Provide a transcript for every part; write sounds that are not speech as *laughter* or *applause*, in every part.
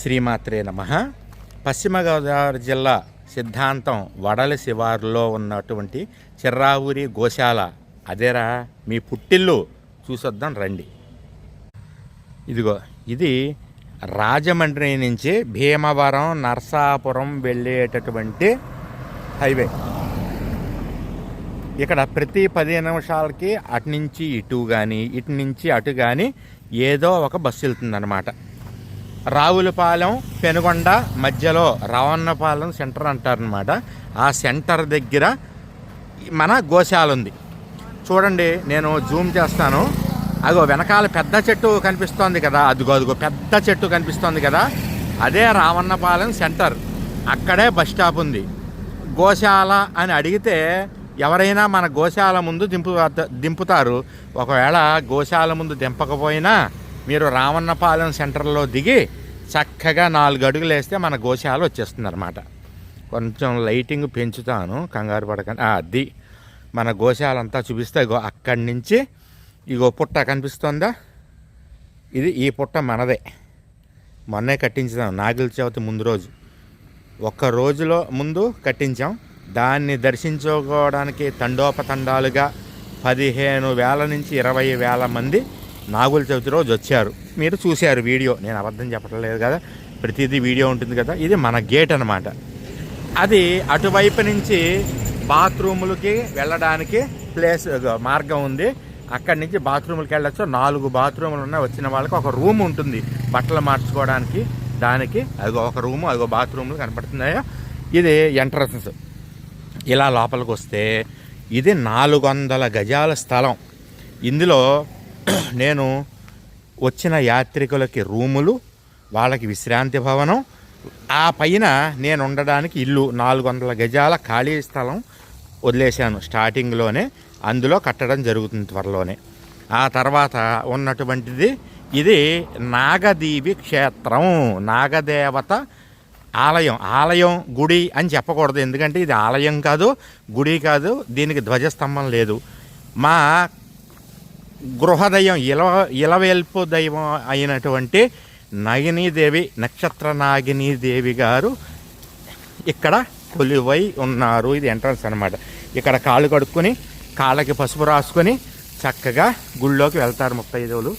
శ్రీమాత్రే నమ. పశ్చిమ గోదావరి జిల్లా సిద్ధాంతం వడలి శివారులో ఉన్నటువంటి చిర్రావూరి గోశాల. అదేరా మీ పుట్టిల్లు చూసొద్దాం రండి. ఇదిగో ఇది రాజమండ్రి నుంచి భీమవరం నర్సాపురం వెళ్ళేటటువంటి హైవే. ఇక్కడ ప్రతి పది నిమిషాలకి అటు నుంచి ఇటు కానీ ఇటు నుంచి అటు కానీ ఏదో ఒక బస్సు వెళ్తుందన్నమాట. రావులపాలెం పెనుగొండ మధ్యలో రావన్నపాలెం సెంటర్ అంటారనమాట ఆ సెంటర్ దగ్గర మన గోశాల ఉంది. చూడండి నేను జూమ్ చేస్తాను. అగో వెనకాల పెద్ద చెట్టు కనిపిస్తోంది కదా. అదిగో అదిగో పెద్ద చెట్టు కనిపిస్తోంది కదా. అదే రావన్నపాలెం సెంటర్. అక్కడే బస్ స్టాప్ ఉంది. గోశాల అని అడిగితే ఎవరైనా మన గోశాల ముందు దింపు దింపుతారు. ఒకవేళ గోశాల ముందు దింపకపోయినా మీరు రావన్నపాలెం సెంటర్లో దిగి చక్కగా నాలుగు అడుగులు వేస్తే మన గోశాల వచ్చేస్తుంది అనమాట కొంచెం లైటింగ్ పెంచుతాను కంగారు పడకండి. అది మన గోశాల అంతా చూపిస్తే ఇగో అక్కడి నుంచి ఇగో పుట్ట కనిపిస్తుందా? ఇది ఈ పుట్ట మనదే. మొన్నే కట్టించుదాం నాగుల చవితి ముందు రోజు. ఒక్క రోజులో ముందు కట్టించాం. దాన్ని దర్శించుకోవడానికి తండోపతండాలుగా పదిహేను వేల నుంచి ఇరవై వేల మంది నాగుల చవితి రోజు వచ్చారు. మీరు చూశారు వీడియో. నేను అబద్ధం చెప్పట్లేదు కదా. ప్రతిదీ వీడియో ఉంటుంది కదా. ఇది మన గేట్ అనమాట అది అటువైపు నుంచి బాత్రూములకి వెళ్ళడానికి ప్లేస్ మార్గం ఉంది. అక్కడి నుంచి బాత్రూములకి వెళ్ళచ్చు. నాలుగు బాత్రూములు ఉన్నాయి. వచ్చిన వాళ్ళకి ఒక రూమ్ ఉంటుంది. బట్టలు మార్చుకోవడానికి దానికి. అదిగో ఒక రూము అదిగో బాత్రూములు కనపడుతున్నాయో? ఇది ఎంట్రన్స్. ఇలా లోపలికి వస్తే ఇది నాలుగు వందల గజాల స్థలం. ఇందులో *clears throat* నేను వచ్చిన యాత్రికులకి రూములు వాళ్ళకి విశ్రాంతి భవనం ఆ పైన నేను ఉండడానికి ఇల్లు నాలుగు వందల గజాల ఖాళీ స్థలం వదిలేశాను స్టార్టింగ్లోనే. అందులో కట్టడం జరుగుతుంది త్వరలోనే. ఆ తర్వాత ఉన్నటువంటిది ఇది నాగదీవి క్షేత్రం నాగదేవత ఆలయం ఆలయం గుడి అని చెప్పకూడదు. ఎందుకంటే ఇది ఆలయం కాదు గుడి కాదు దీనికి ధ్వజస్తంభం లేదు. మా గృహదయం ఇల ఇలవేల్పు దైవం అయినటువంటి నాగినీదేవి నక్షత్ర నాగినీదేవి గారు ఇక్కడ కొలువై ఉన్నారు. ఇది ఎంట్రన్స్ అనమాట ఇక్కడ కాళ్ళు కడుక్కొని కాళ్ళకి పసుపు రాసుకొని చక్కగా గుళ్ళోకి వెళ్తారు ముత్తైదువులు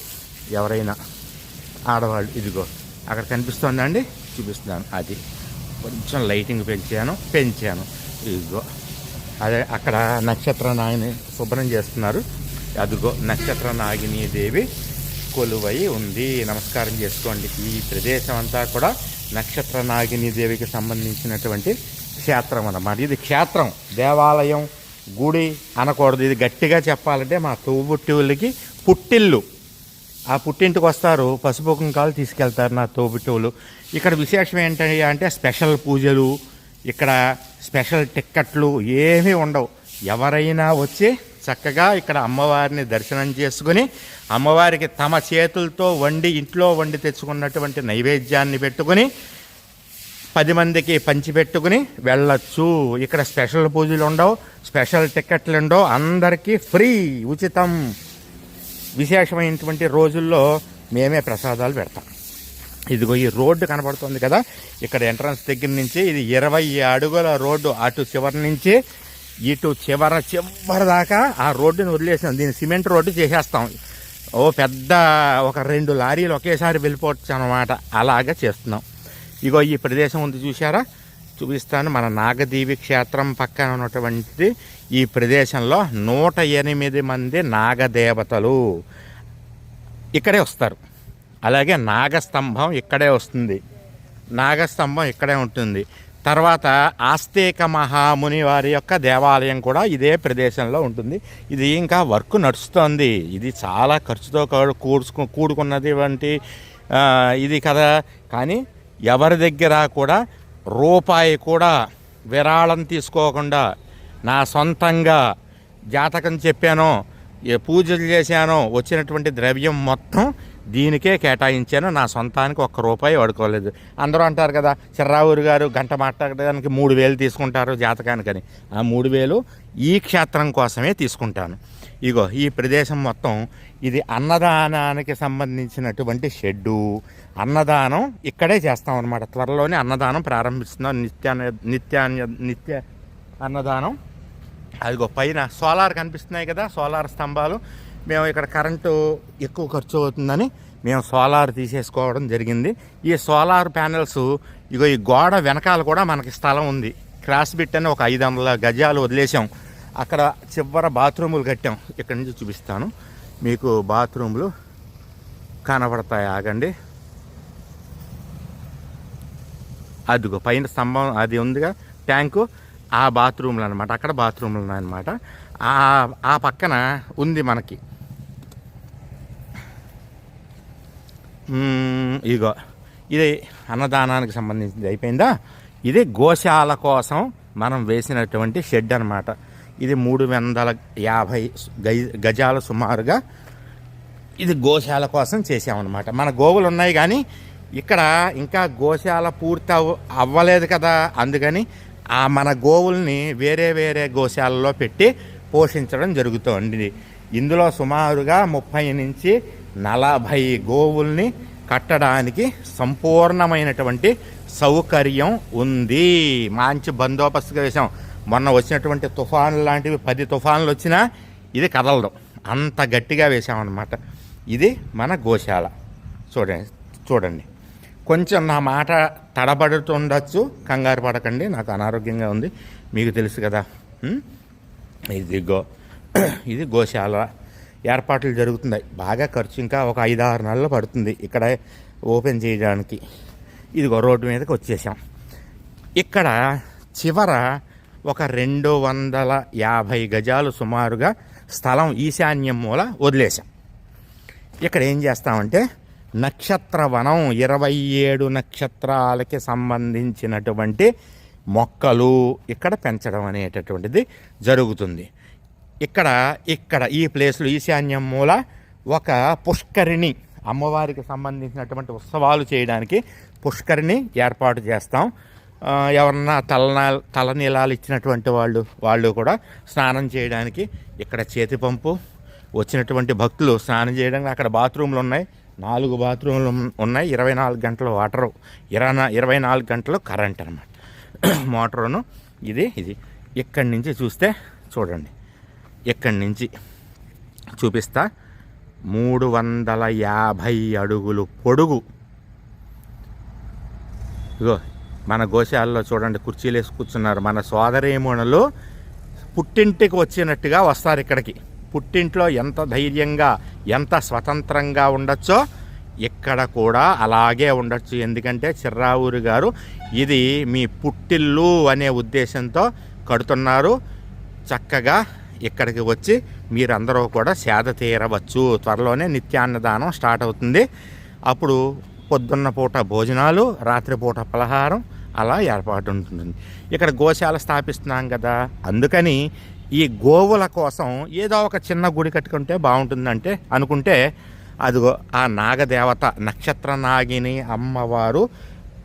ఎవరైనా ఆడవాళ్ళు ఇదిగో అక్కడ కనిపిస్తోందండి చూపిస్తున్నాను. అది కొంచెం లైటింగ్ పెంచాను పెంచాను. ఇదిగో అదే అక్కడ నక్షత్ర నాగిని శుభ్రం చేస్తున్నారు. అదిగో నక్షత్ర నాగిని దేవి కొలువై ఉంది. నమస్కారం చేసుకోండి. ఈ ప్రదేశం అంతా కూడా నక్షత్ర నాగిని దేవికి సంబంధించినటువంటి క్షేత్రం అన్నమాట. ఇది క్షేత్రం దేవాలయం గుడి అనకూడదు. ఇది గట్టిగా చెప్పాలంటే మా తోబుట్టువులకి పుట్టిల్లు. ఆ పుట్టింటికి వస్తారు పసుపు కుంకాలు తీసుకెళ్తారు నా తోబుట్టువులు. ఇక్కడ విశేషం ఏంటంటే అంటే స్పెషల్ పూజలు ఇక్కడ స్పెషల్ టిక్కెట్లు ఏమీ ఉండవు. ఎవరైనా వచ్చి చక్కగా ఇక్కడ అమ్మవారిని దర్శనం చేసుకుని అమ్మవారికి తమ చేతులతో వండి ఇంట్లో వండి తెచ్చుకున్నటువంటి నైవేద్యాన్ని పెట్టుకుని పది మందికి పంచిపెట్టుకుని వెళ్ళొచ్చు. ఇక్కడ స్పెషల్ పూజలు ఉండవు స్పెషల్ టికెట్లు ఉండవు. అందరికీ ఫ్రీ ఉచితం విశేషమైనటువంటి రోజుల్లో మేమే ప్రసాదాలు పెడతాం. ఇదిగో ఈ రోడ్డు కనబడుతుంది కదా ఇక్కడ ఎంట్రన్స్ దగ్గర నుంచి ఇది ఇరవై అడుగుల రోడ్డు అటు చివరి నుంచి ఇటు చివర చివర దాకా ఆ రోడ్డుని వదిలేసాం. దీన్ని సిమెంట్ రోడ్డు చేసేస్తాం. ఓ పెద్ద ఒక రెండు లారీలు ఒకేసారి వెళ్ళిపోవచ్చు అనమాట అలాగా చేస్తున్నాం. ఇగో ఈ ప్రదేశం ఉంది చూసారా చూపిస్తాను. మన నాగదేవి క్షేత్రం పక్కన ఉన్నటువంటి ఈ ప్రదేశంలో నూట ఎనిమిది మంది నాగదేవతలు ఇక్కడే వస్తారు. అలాగే నాగస్తంభం ఇక్కడే వస్తుంది. నాగస్తంభం ఇక్కడే ఉంటుంది. తర్వాత ఆస్తేక మహాముని వారి యొక్క దేవాలయం కూడా ఇదే ప్రదేశంలో ఉంటుంది. ఇది ఇంకా వర్క్ నడుస్తోంది. ఇది చాలా ఖర్చుతో కూడుకు కూడుకున్నది వంటి ఇది కదా. కానీ ఎవరి దగ్గర కూడా రూపాయి కూడా విరాళం తీసుకోకుండా నా సొంతంగా జాతకం చెప్పానో ఏ పూజలు చేశానో వచ్చినటువంటి ద్రవ్యం మొత్తం దీనికే కేటాయించాను నా సొంతానికి ఒక్క రూపాయి వాడుకోలేదు. అందరూ అంటారు కదా చిర్రావూరు గారు గంట మాట్లాడడానికి మూడు వేలు తీసుకుంటారు జాతకానికని. ఆ మూడు వేలు ఈ క్షేత్రం కోసమే తీసుకుంటాను. ఇగో ఈ ప్రదేశం మొత్తం ఇది అన్నదానానికి సంబంధించినటువంటి షెడ్డు. అన్నదానం ఇక్కడే చేస్తాం అనమాట త్వరలోనే అన్నదానం ప్రారంభిస్తున్నాం నిత్యాన్న నిత్యాన్న నిత్య అన్నదానం. అదిగో పైన సోలార్ కనిపిస్తున్నాయి కదా సోలార్ స్తంభాలు. మేము ఇక్కడ కరెంటు ఎక్కువ ఖర్చు అవుతుందని మేము సోలార్ తీసేసుకోవడం జరిగింది. ఈ సోలార్ ప్యానెల్స్ ఇగో ఈ గోడ వెనకాల కూడా మనకి స్థలం ఉంది. క్రాస్ బిట్ అని ఒక ఐదు వందల గజాలు వదిలేసాం అక్కడ చివర బాత్రూములు కట్టాం. ఇక్కడ నుంచి చూపిస్తాను. మీకు బాత్రూములు కనబడతాయి. ఆగండి. అదిగో పైన స్తంభం అది ఉందిగా ట్యాంకు. ఆ బాత్రూమ్లు అనమాట అక్కడ బాత్రూమ్లు ఉన్నాయన్నమాట. ఆ పక్కన ఉంది మనకి. ఇదిగో ఇగో ఇది అన్నదానానికి సంబంధించింది అయిపోయిందా? ఇది గోశాల కోసం మనం వేసినటువంటి షెడ్ అనమాట ఇది మూడు వందల యాభై గజాల సుమారుగా ఇది గోశాల కోసం చేసామన్నమాట మన గోవులు ఉన్నాయి కానీ ఇక్కడ ఇంకా గోశాల పూర్తి అవ్వలేదు కదా. అందుకని ఆ మన గోవుల్ని వేరే వేరే గోశాలలో పెట్టి పోషించడం జరుగుతుంది. ఇందులో సుమారుగా ముప్పై నుంచి నలభై గోవుల్ని కట్టడానికి సంపూర్ణమైనటువంటి సౌకర్యం ఉంది. మంచి బందోబస్తుగా వేసాం మొన్న వచ్చినటువంటి తుఫాన్లు లాంటివి పది తుఫాన్లు వచ్చినా ఇది కదలదు అంత గట్టిగా వేసామన్నమాట ఇది మన గోశాల. చూడండి చూడండి. కొంచెం నా మాట తడబడుతుండొచ్చు. కంగారు పడకండి నాకు అనారోగ్యంగా ఉంది. మీకు తెలుసు కదా. ఇది గో *clears throat* ఇది గోశాల. ఏర్పాట్లు జరుగుతున్నాయి. బాగా ఖర్చు ఇంకా ఒక ఐదు ఆరు నెలలు పడుతుంది ఇక్కడ ఓపెన్ చేయడానికి. ఇదిగో రోడ్డు మీదకి వచ్చేసాం. ఇక్కడ చివర ఒక రెండు వందల యాభై గజాలు సుమారుగా స్థలం ఈశాన్యం మూల వదిలేసాం ఇక్కడ ఏం చేస్తామంటే నక్షత్ర వనం ఇరవై ఏడు నక్షత్రాలకి సంబంధించినటువంటి మొక్కలు ఇక్కడ పెంచడం అనేటటువంటిది జరుగుతుంది. ఇక్కడ ఇక్కడ ఈ ప్లేస్లో ఈశాన్యం మూల ఒక పుష్కరిణి అమ్మవారికి సంబంధించినటువంటి ఉత్సవాలు చేయడానికి పుష్కరిణి ఏర్పాటు చేస్తాం. ఎవరన్నా తలనా తలనీలాలు ఇచ్చినటువంటి వాళ్ళు వాళ్ళు కూడా స్నానం చేయడానికి ఇక్కడ చేతి పంపు వచ్చినటువంటి భక్తులు స్నానం చేయడానికి అక్కడ బాత్రూమ్లు ఉన్నాయి. నాలుగు బాత్రూమ్లు ఉన్నాయి. ఇరవై నాలుగు గంటల వాటరు ఇరవై ఇరవై నాలుగు గంటలు కరెంట్ అనమాట మోటారును ఇది ఇది. ఇక్కడి నుంచి చూస్తే చూడండి. ఇక్కడి నుంచి? చూపిస్తా. మూడు వందల యాభై అడుగులు పొడుగు. ఇగో మన గోశాలలో చూడండి కుర్చీలు వేసి కూర్చున్నారు. మన సోదరీమణులు పుట్టింటికి వచ్చినట్టుగా వస్తారు ఇక్కడికి. పుట్టింట్లో ఎంత ధైర్యంగా ఎంత స్వతంత్రంగా ఉండొచ్చో ఇక్కడ కూడా అలాగే ఉండొచ్చు. ఎందుకంటే చిర్రావూరు గారు ఇది మీ పుట్టిల్లు అనే ఉద్దేశంతో కడుతున్నారు. చక్కగా ఇక్కడికి వచ్చి మీరందరూ కూడా సేద తీరవచ్చు. త్వరలోనే నిత్యాన్నదానం స్టార్ట్ అవుతుంది. అప్పుడు పొద్దున్న పూట భోజనాలు రాత్రిపూట పలహారం అలా ఏర్పాటు ఉంటుంది. ఇక్కడ గోశాల స్థాపిస్తున్నాం కదా. అందుకని ఈ గోవుల కోసం ఏదో ఒక చిన్న గుడి కట్టుకుంటే బాగుంటుందంటే అనుకుంటే అదిగో ఆ నాగదేవత నక్షత్ర నాగిని అమ్మవారు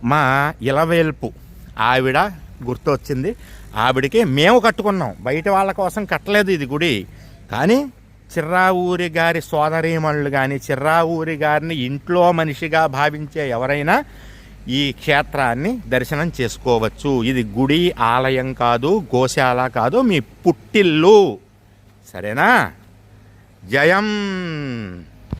మా ఇలవేల్పు ఆవిడ గుర్తొచ్చింది. ఆవిడకి మేము కట్టుకున్నాం. బయట వాళ్ళ కోసం కట్టలేదు ఇది గుడి. కానీ చిర్రావూరి గారి సోదరీమణులు కానీ చిర్రావూరి గారిని ఇంట్లో మనిషిగా భావించే ఎవరైనా ఈ క్షేత్రాన్ని దర్శనం చేసుకోవచ్చు. ఇది గుడి ఆలయం కాదు గోశాల కాదు మీ పుట్టిల్లు. సరేనా? జయం.